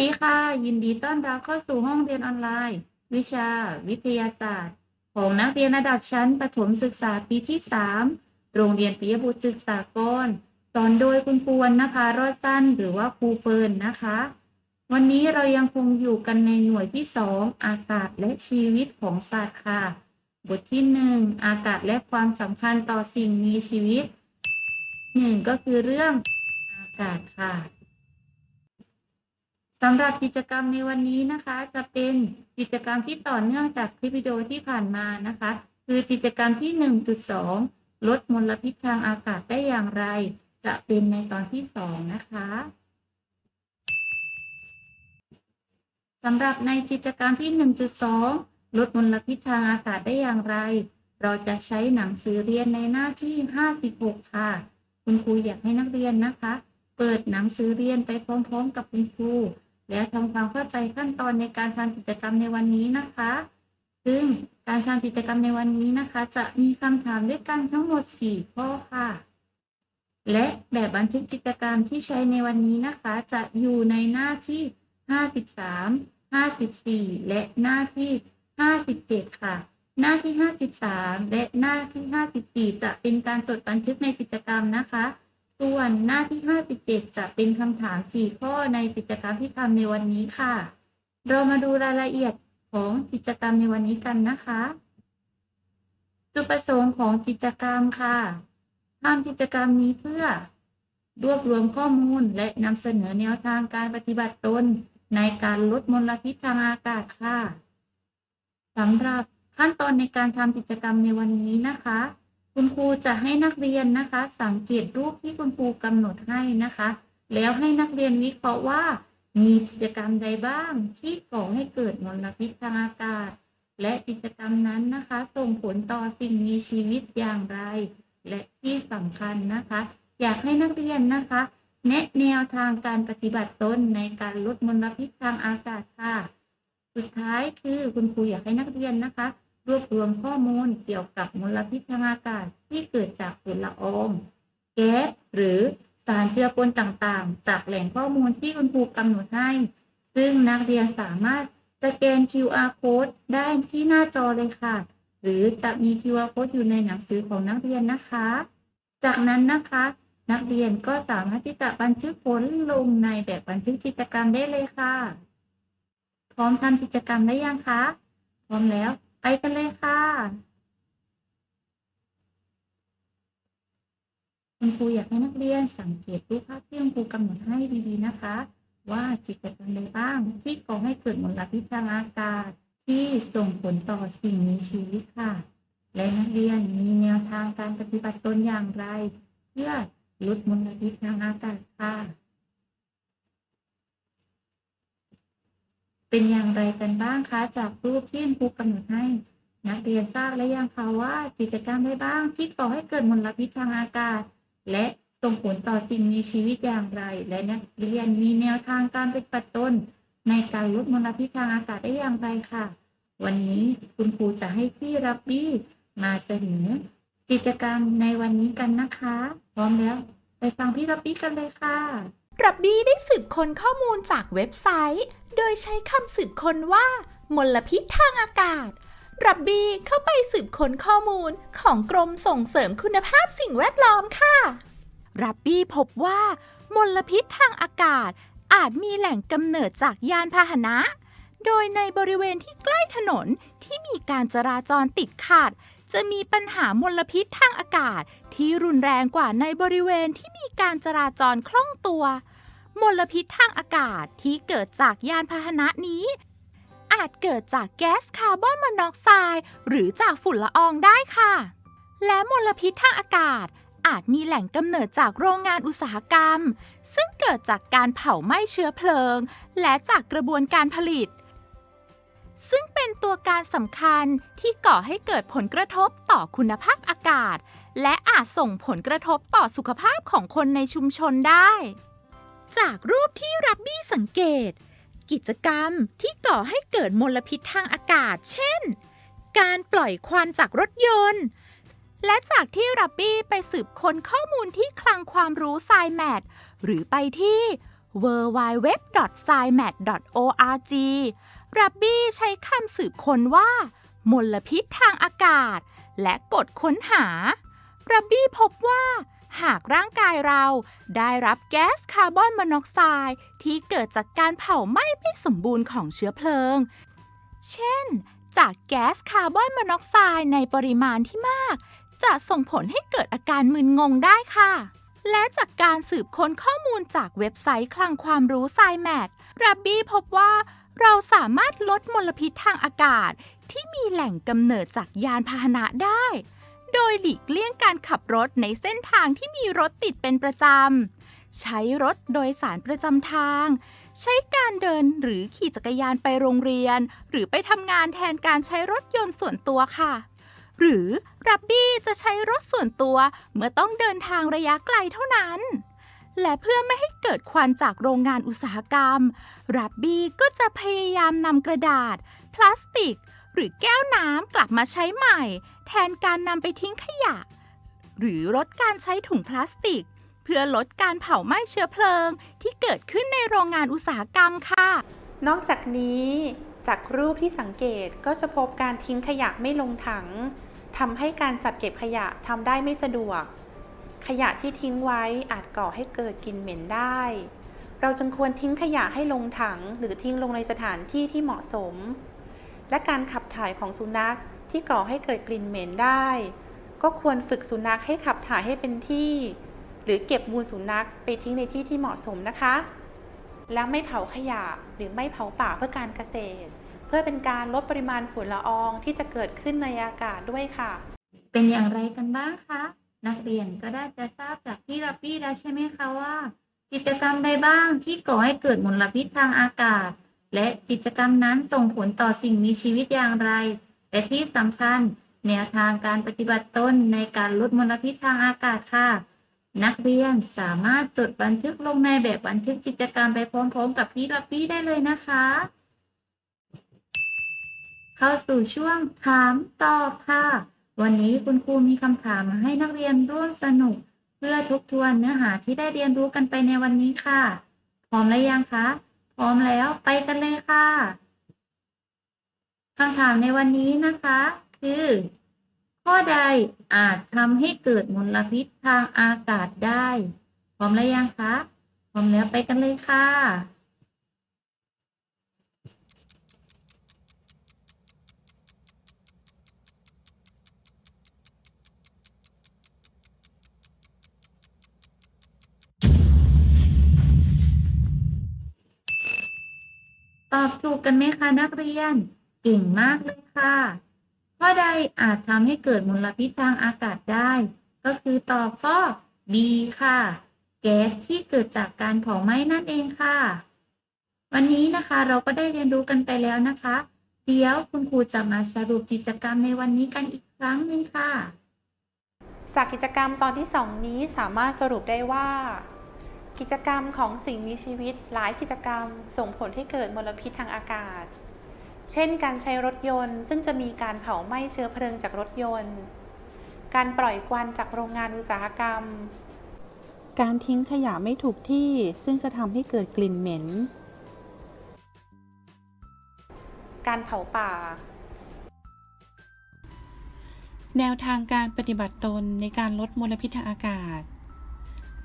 ดีค่ะ ยินดีต้อนรับเข้าสู่ห้องเรียนออนไลน์ วิชา วิทยาศาสตร์ ของนักเรียนระดับชั้นประถมศึกษาปีที่ 3 โรงเรียนปิยบุตรศึกษากรสอนโดยคุณครูวรรณภารอดสั้นหรือว่าครูเฟิร์นนะคะ วันนี้เรายังคงอยู่กันในหน่วยที่ 2 อากาศและชีวิตของสัตว์ค่ะ บทที่ 1 อากาศและความสำคัญต่อสิ่งมีชีวิตหนึ่งก็คือเรื่องอากาศค่ะ สำหรับกิจกรรมในวันนี้นะคะ จะเป็นกิจกรรมที่ต่อเนื่องจากคลิปวิดีโอที่ผ่านมานะคะ คือกิจกรรมที่ 1.2 ลดมลพิษทางอากาศได้อย่างไร จะเป็นในตอนที่ 2 นะคะสำหรับในกิจกรรมที่ 1.2 ลดมลพิษทางอากาศได้อย่างไร เราจะใช้หนังสือเรียนในหน้าที่ 56 ค่ะ คุณครูอยากให้นักเรียนนะคะ เปิดหนังสือเรียนไปพร้อมๆ กับคุณครู และทำความเข้าใจขั้นตอนในการทำกิจกรรมในวันนี้นะคะ ซึ่งการทำกิจกรรมในวันนี้นะคะ จะมีคำถามด้วยกันทั้งหมด 4 ข้อค่ะ และแบบบันทึกกิจกรรมที่ใช้ในวันนี้นะคะ จะอยู่ในหน้าที่ 53 54 และหน้าที่ 57 ค่ะ หน้าที่ 53 และหน้าที่ 54 จะเป็นการจดบันทึกในกิจกรรมนะคะ ส่วนหน้าที่ 57 จะเป็นคำถาม 4 ข้อในกิจกรรมที่ทำในวันนี้ค่ะ เรามาดูรายละเอียดของกิจกรรมในวันนี้กันนะคะ จุดประสงค์ของกิจกรรมค่ะทำกิจกรรมนี้เพื่อ รวบรวมข้อมูลและนำเสนอแนวทางการปฏิบัติตน ในการลดมลพิษทางอากาศค่ะสำหรับขั้นตอนในการทำกิจกรรมในวันนี้นะคะ คุณครูจะให้นักเรียนนะคะ สังเกตรูปที่คุณครูกำหนดให้นะคะ แล้วให้นักเรียนวิเคราะห์ว่า มีกิจกรรมใดบ้างที่ก่อให้เกิดมลพิษทางอากาศ และกิจกรรมนั้นนะคะ ส่งผลต่อสิ่งมีชีวิตอย่างไร และที่สำคัญนะคะ อยากให้นักเรียนนะคะ แนะแนวทางการปฏิบัติตนในการลดมลพิษทางอากาศค่ะ สุดท้ายคือคุณครูอยากให้นักเรียนนะคะ รวบรวมข้อมูลเกี่ยวกับมลพิษทางอากาศที่เกิดจากฝุ่นละอองแก๊สหรือสารเจือปนต่างๆ จากแหล่งข้อมูลที่คุณครูกำหนดให้ ซึ่งนักเรียนสามารถสแกน QR code ได้ที่หน้าจอเลยค่ะ หรือจะมี QR code อยู่ในหนังสือของนักเรียนนะคะ จากนั้นนะคะ นักเรียนก็สามารถที่จะบันทึกผลลงในแบบบันทึกกิจกรรมได้เลยค่ะ พร้อมทำกิจกรรมได้ยังคะ พร้อมแล้ว ไปกันเลยค่ะ คุณครูอยากให้นักเรียนสังเกตรูปภาพที่คุณครูกำหนดให้ดีๆนะคะ ว่ากิจกรรมใดบ้างที่ก่อให้เกิดมลพิษทางอากาศที่ส่งผลต่อสิ่งมีชีวิตค่ะ และนักเรียนมีแนวทางการปฏิบัติตนอย่างไร เพื่อลดมลพิษทางอากาศค่ะ เป็นอย่างไรกันบ้างคะ จากรูปที่ครูกำหนดให้นักเรียนทราบและยังคะว่ากิจกรรมใดบ้างที่ก่อให้เกิดมลพิษทางอากาศ และส่งผลต่อสิ่งมีชีวิตอย่างไร และนักเรียนมีแนวทางการปฏิบัติตนในการลดมลพิษทางอากาศได้อย่างไรค่ะ วันนี้คุณครูจะให้พี่รับบี้มาเสนอกิจกรรมในวันนี้กันนะคะ พร้อมแล้ว ไปฟังพี่รับบี้กันเลยค่ะรับบี้ได้สืบค้นข้อมูลจากเว็บไซต์ โดยใช้คำสืบค้นว่า มลพิษทางอากาศ รับบี้เข้าไปสืบค้นข้อมูลของกรมส่งเสริมคุณภาพสิ่งแวดล้อมค่ะ รับบี้พบว่า มลพิษทางอากาศ อาจมีแหล่งกำเนิดจากยานพาหนะ โดยในบริเวณที่ใกล้ถนนที่มีการจราจรติดขัด จะมีปัญหามลพิษทางอากาศ ที่รุนแรงกว่าในบริเวณที่มีการจราจรคล่องตัว มลพิษทางอากาศที่เกิดจากยานพาหนะนี้ อาจเกิดจากแก๊สคาร์บอนมอนอกไซด์หรือจากฝุ่นละอองได้ค่ะ และมลพิษทางอากาศอาจมีแหล่งกำเนิดจากโรงงานอุตสาหกรรม ซึ่งเกิดจากการเผาไหม้เชื้อเพลิง และจากกระบวนการผลิต ซึ่งเป็นตัวการสำคัญที่ก่อให้เกิดผลกระทบต่อคุณภาพอากาศ และอาจส่งผลกระทบต่อสุขภาพของคนในชุมชนได้ จากรูปที่รับบี้สังเกต กิจกรรมที่ก่อให้เกิดมลพิษทางอากาศ เช่น การปล่อยควันจากรถยนต์ และจากที่รับบี้ไปสืบค้นข้อมูลที่คลังความรู้ไซแมทหรือไปที่ w w w s i m a t o r g รับบี้ใช้คำสืบค้นว่า มลพิษทางอากาศ และกดค้นหา รับบี้พบว่า หากร่างกายเราได้รับแก๊สคาร์บอนมอนอกไซด์ที่เกิดจากการเผาไหม้ไม่สมบูรณ์ของเชื้อเพลิง เช่น จากแก๊สคาร์บอนมอนอกไซด์ในปริมาณที่มาก จะส่งผลให้เกิดอาการมึนงงได้ค่ะ และจากการสืบค้นข้อมูลจากเว็บไซต์คลังความรู้ s ซแมทรับบี้พบว่าเราสามารถลดมลพิษทางอากาศ ที่มีแหล่งกำเนิดจากยานพาหนะได้ โดยหลีกเลี่ยงการขับรถในเส้นทางที่มีรถติดเป็นประจำ ใช้รถโดยสารประจำทาง ใช้การเดินหรือขี่จักรยานไปโรงเรียน หรือไปทำงานแทนการใช้รถยนต์ส่วนตัวค่ะ หรือรับบี้จะใช้รถส่วนตัวเมื่อต้องเดินทางระยะไกลเท่านั้นและเพื่อไม่ให้เกิดควันจากโรงงานอุตสาหกรรม รับบี้ก็จะพยายามนำกระดาษ พลาสติก หรือแก้วน้ำกลับมาใช้ใหม่ แทนการนำไปทิ้งขยะ หรือลดการใช้ถุงพลาสติก เพื่อลดการเผาไหม้เชื้อเพลิง ที่เกิดขึ้นในโรงงานอุตสาหกรรมค่ะ นอกจากนี้จากรูปที่สังเกตก็จะพบการทิ้งขยะไม่ลงถังทำให้การจัดเก็บขยะทำได้ไม่สะดวก ขยะที่ทิ้งไว้อาจก่อให้เกิดกลิ่นเหม็นได้ เราจึงควรทิ้งขยะให้ลงถัง หรือทิ้งลงในสถานที่ที่เหมาะสม และการขับถ่ายของสุนัขที่ก่อให้เกิดกลิ่นเหม็นได้ ก็ควรฝึกสุนัขให้ขับถ่ายให้เป็นที่ หรือเก็บมูลสุนัขไปทิ้งในที่ที่เหมาะสมนะคะ และไม่เผาขยะหรือไม่เผาป่าเพื่อการเกษตร เพื่อเป็นการลดปริมาณฝุ่นละอองที่จะเกิดขึ้นในอากาศด้วยค่ะ เป็นอย่างไรกันบ้างคะนักเรียนก็ได้จะทราบจากพี่รับบี้แล้วใช่ไหมคะว่า กิจกรรมใดบ้างที่ก่อให้เกิดมลพิษทางอากาศ และกิจกรรมนั้นส่งผลต่อสิ่งมีชีวิตอย่างไรและที่สำคัญแนวทางการปฏิบัติตนในการลดมลพิษทางอากาศค่ะ นักเรียนสามารถจดบันทึกลงในแบบบันทึกกิจกรรมไปพร้อม ๆ กับพี่รับบี้ได้เลยนะคะ เข้าสู่ช่วงถามตอบค่ะ วันนี้คุณครูมีคำถามมาให้นักเรียนร่วมสนุก เพื่อทบทวนเนื้อหาที่ได้เรียนรู้กันไปในวันนี้ค่ะ พร้อมแล้วยังคะ พร้อมแล้วไปกันเลยค่ะคำถามในวันนี้นะคะ คือ ข้อใดอาจทำให้เกิดมลพิษทางอากาศได้ พร้อมแล้วยังคะ พร้อมแล้วไปกันเลยค่ะ ตอบถูกกันไหมคะนักเรียน เก่งมากเลยค่ะ ข้อใดอาจทำให้เกิดมลพิษทางอากาศได้ ก็คือตอบข้อ B ค่ะ แก๊สที่เกิดจากการเผาไหม้นั่นเองค่ะ วันนี้นะคะเราก็ได้เรียนรู้กันไปแล้วนะคะ เดี๋ยวคุณครูจะมาสรุปกิจกรรมในวันนี้กันอีกครั้งหนึ่งค่ะ จากกิจกรรมตอนที่ 2 นี้สามารถสรุปได้ว่า กิจกรรมของสิ่งมีชีวิตหลายกิจกรรมส่งผลให้เกิดมลพิษทางอากาศ เช่น การใช้รถยนต์ ซึ่งจะมีการเผาไหม้เชื้อเพลิงจากรถยนต์ การปล่อยควันจากโรงงานอุตสาหกรรม การทิ้งขยะไม่ถูกที่ซึ่งจะทำให้เกิดกลิ่นเหม็น การเผาป่า แนวทางการปฏิบัติตนในการลดมลพิษทางอากาศ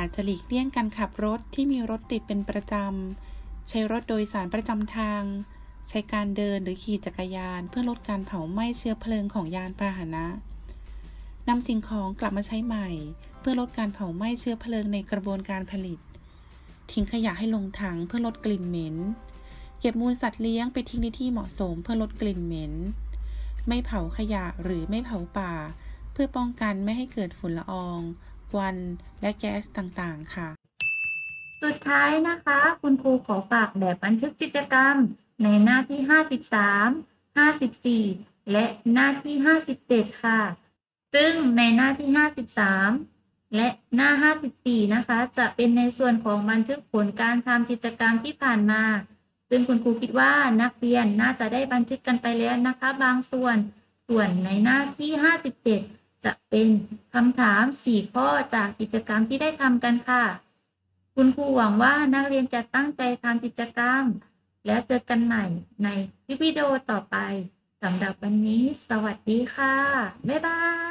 อาจจะหลีกเลี่ยงการขับรถที่มีรถติดเป็นประจำ ใช้รถโดยสารประจำทาง ใช้การเดินหรือขี่จักรยาน เพื่อลดการเผาไหม้เชื้อเพลิงของยานพาหนะนำสิ่งของกลับมาใช้ใหม่ เพื่อลดการเผาไหม้เชื้อเพลิงในกระบวนการผลิต ทิ้งขยะให้ลงถังเพื่อลดกลิ่นเหม็น เก็บมูลสัตว์เลี้ยงไปทิ้งในที่เหมาะสมเพื่อลดกลิ่นเหม็น ไม่เผาขยะหรือไม่เผาป่า เพื่อป้องกันไม่ให้เกิดฝุ่นละออง ควันและแก๊สต่างๆ ค่ะ สุดท้ายนะคะ คุณครูขอฝากแบบบันทึกกิจกรรมในหน้าที่ 53 54 และหน้าที่ 57 ค่ะ ซึ่งในหน้าที่ 53 และหน้า 54 นะคะ จะเป็นในส่วนของบันทึกผลการทำกิจกรรมที่ผ่านมา ซึ่งคุณครูคิดว่านักเรียนน่าจะได้บันทึกกันไปแล้วนะคะ บางส่วน ส่วนในหน้าที่ 57 จะเป็นคำถาม 4 ข้อจากกิจกรรมที่ได้ทำกันค่ะ คุณครูหวังว่านักเรียนจะตั้งใจทำกิจกรรม แล้วเจอกันใหม่ในคลิปวิดีโอต่อไปสำหรับวันนี้ สวัสดีค่ะ บ๊ายบาย